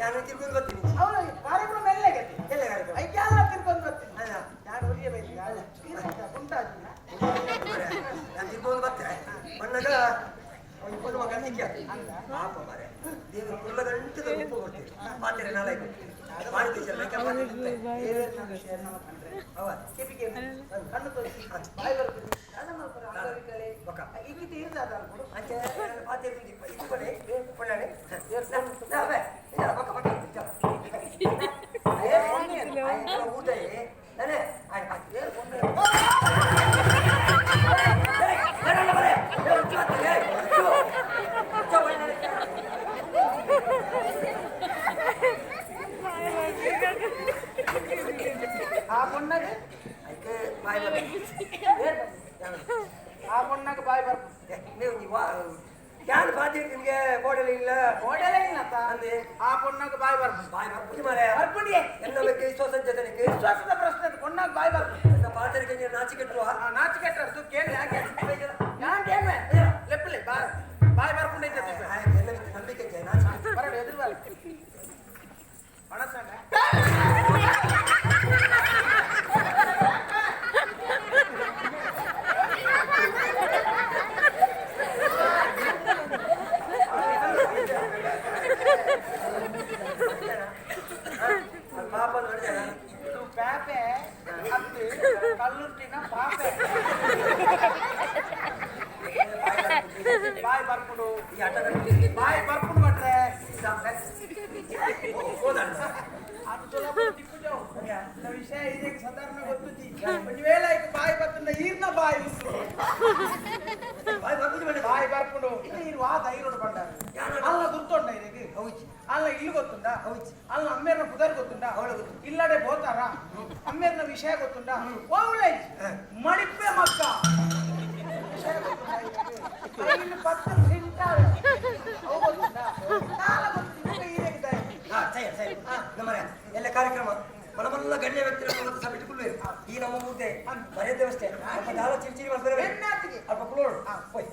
ಯಾರು ತಿರ್ಕೊಂಡು ಬರ್ತೀನಿ ಅವಳು ಕಾರ್ಯಕ್ರಮ ಎಲ್ಲ ಗತಿ ಎಲ್ಲ ಕಾರ್ಯಕ್ರಮ ಐಕ್ಯಾಲ ತಿರ್ಕೊಂಡು ಬರ್ತೀನಿ ಅಲ್ಲ ಯಾರು ಉರಿಯಬೇಕು ಅಲ್ಲ ಉಂಟಾಜಿಲ್ಲ ನಾನು ತಿರ್ಕೊಂಡು ಬರ್ತೆ ಬಣ್ಣಗ ಒಂದು ಪೊದು ಮಗ ನಿಂಗೆ ಪಾಪ ಮಾರೆ ದೇವರು ಕುಲ್ಲ ಗಂಟದ ಉಪ್ಪು ಕೊಡ್ತೀವಿ ಪಾತ್ರೆ ನಾಳೆ ಕೊಡ್ತೀವಿ ಮಾಡಿದ ಜನ ಅವ ಕೆಪಿಗೆ ಕಣ್ಣು ತೋರಿಸಿ ಬಾಯಿ ಬರ್ತದೆ ಕಣ್ಣು ಮಾಡ್ತಾರೆ ಅಂಗವಿಕಲೆ ಬೊಕ್ಕ. ಈಗ ತೀರ್ದಾದ ಅಂಚೆ ಪಾತ್ರೆ ఆ పొన్నది అయితే బాయ్ ఆ పొన్నకు பாத்திருக்கீங்க கோடல இல்ல ஆ பொண்ணுக்கு பாய் வரணும் பாய் வர புரிய மாறே வர புரிய என்னளுக்கு விசுவாசம் ஜனக்கு பிரச்சனை பொண்ணுக்கு பாய் வரணும் என்ன பாத்திருக்கீங்க நாச்சி நாச்சி கட்டுற தூ கேளு யாக்கே நான் பாய் பாய் வர புண்ணியத்தை நம்பிக்கை ಕಲ್ಲುಂಟಿನ ಪಾಪೆ. ಬಾಯಿ ಬರ್ಕೊಂಡು ಈ ಆಟದಲ್ಲಿ ಬಾಯ್ ಬರ್ಕೊಂಡು ಮಾಡ್ರೆ ವಿಷಯ ಇದಕ್ಕೆ ಸಾಧಾರಣ ಗೊತ್ತುಜಿ ಒಂದ್ವೇಳ ಈಗ ಬಾಯಿ ಬರ್ತದ ಈರ್ನ ಬಾಯಿ ಬಾಯಿ ಬರ್ತದೆ ಬೇಡ ಬಾಯಿ ಬರ್ಕೊಂಡು. ಇಲ್ಲ ನೀನು ವಾ ಧೈರ್ಯ ಬಂಡ ಅಲ್ಲ ಗುರ್ತೊಂಡ ಇದಕ್ಕೆ ಹೌಚಿ. ಅಲ್ಲ ಇಲ್ಲಿ ಗೊತ್ತುಂಡ? ಹೌಚಿ. ಅಲ್ಲ ಅಮ್ಮೇರ ಪುದರ್ ಗೊತ್ತುಂಡ? ಅವಳು ಗೊತ್ತು ಇಲ್ಲಡೆ ಬೋತಾರ? ಅಮ್ಮೇರ್ನ ವಿಷಯ ಗೊತ್ತುಂಟ? ಓಮ್ಲೇಜ್ ಮಣಿಪೆ ಮಕ್ಕ. ಇಲ್ಲಿ ಪತ್ರ ತಿಂತಾಳೆ ಅವು ಗೊತ್ತುಂಟ? ನಾಳೆ ಗೊತ್ತಿಲ್ಲ ಹೀರೇಗಿದ್ದಾರೆ ಹಾ ಸರಿ ಸರಿ. ನಮ್ಮನೆ ಎಲ್ಲ ಕಾರ್ಯಕ್ರಮ ಬಲಬಲ್ಲ ಗಣ್ಯ ವ್ಯಕ್ತಿಗಳನ್ನು ಈ ನಮ್ಮ ಮುಂದೆ ಮರ್ಯಾದೆ ವ್ಯವಸ್ಥೆ. ದಾಲ ಮಾಡ್ತಾರೆ. ಅಲ್ಪ ಕುಳೋಡು ಹಾ. ಹೋಯ್.